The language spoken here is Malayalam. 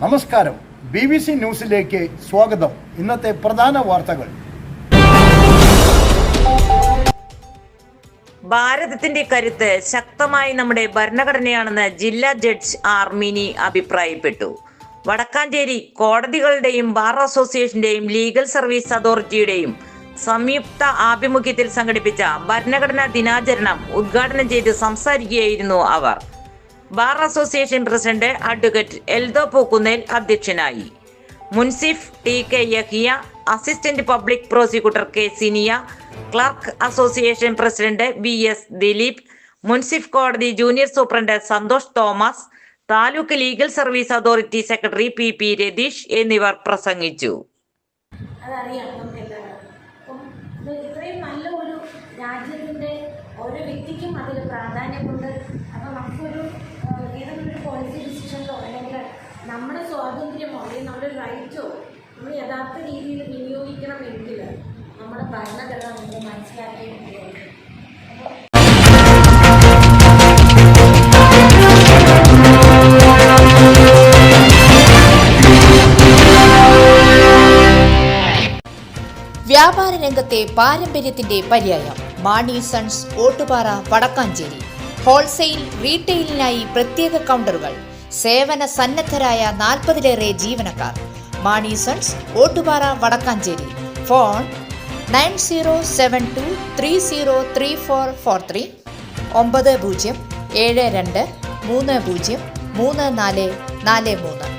നമസ്കാരം. ബി ബി സി ന്യൂസിലേക്ക് സ്വാഗതം. ഇന്നത്തെ പ്രധാന വാർത്തകൾ. ഭാരതത്തിന്റെ കരുത്ത് ശക്തമായി നമ്മുടെ ഭരണഘടനയാണെന്ന് ജില്ലാ ജഡ്ജ് ആർമിനി അഭിപ്രായപ്പെട്ടു. വടക്കാഞ്ചേരി കോടതികളുടെയും ബാർ അസോസിയേഷന്റെയും ലീഗൽ സർവീസ് അതോറിറ്റിയുടെയും സംയുക്ത ആഭിമുഖ്യത്തിൽ സംഘടിപ്പിച്ച ഭരണഘടനാ ദിനാചരണം ഉദ്ഘാടനം ചെയ്ത് സംസാരിക്കുകയായിരുന്നു അവർ. Bar association president advocate Eldho Pookkunnel അധ്യക്ഷനായി. മുൻസിഫ് T K Yahiya assistant public prosecutor K Siniya clerk association president B S Dileep മുൻസിഫ് കോടതി junior superintendent Santhosh Thomas taluk legal service authority secretary P P Ratheesh എന്നിവർ പ്രസംഗിച്ചു. ഇത്രയും നല്ല ഒരു രാജ്യത്തിന്റെ ഓരോ വ്യക്തിക്കും അതിൽ പ്രാധാന്യമുണ്ട്. നമ്മുടെ സ്വാതന്ത്ര്യമോ അല്ലെങ്കിൽ നമ്മുടെ റൈറ്റോ നമ്മൾ യഥാർത്ഥ രീതിയിൽ വിനിയോഗിക്കണമെങ്കിൽ നമ്മുടെ ഭരണഘടന നമ്മൾ മനസ്സിലാക്കിയിരിക്കുകയാണ് വ്യാപാര രംഗത്തെ പാരമ്പര്യത്തിന്റെ പര്യായം. മാണി സൺസ് ഓട്ടുപാറ വടക്കാഞ്ചേരി. ഹോൾസെയിൽ റീറ്റെയിലിനായി പ്രത്യേക കൗണ്ടറുകൾ. സേവന സന്നദ്ധരായ നാൽപ്പതിലേറെ ജീവനക്കാർ. Mani sons Ottupara Vadakkanchery. Phone nine zero seven two three zero three four four three ഒമ്പത് പൂജ്യം ഏഴ് രണ്ട് മൂന്ന് പൂജ്യം മൂന്ന് നാല് നാല് മൂന്ന്.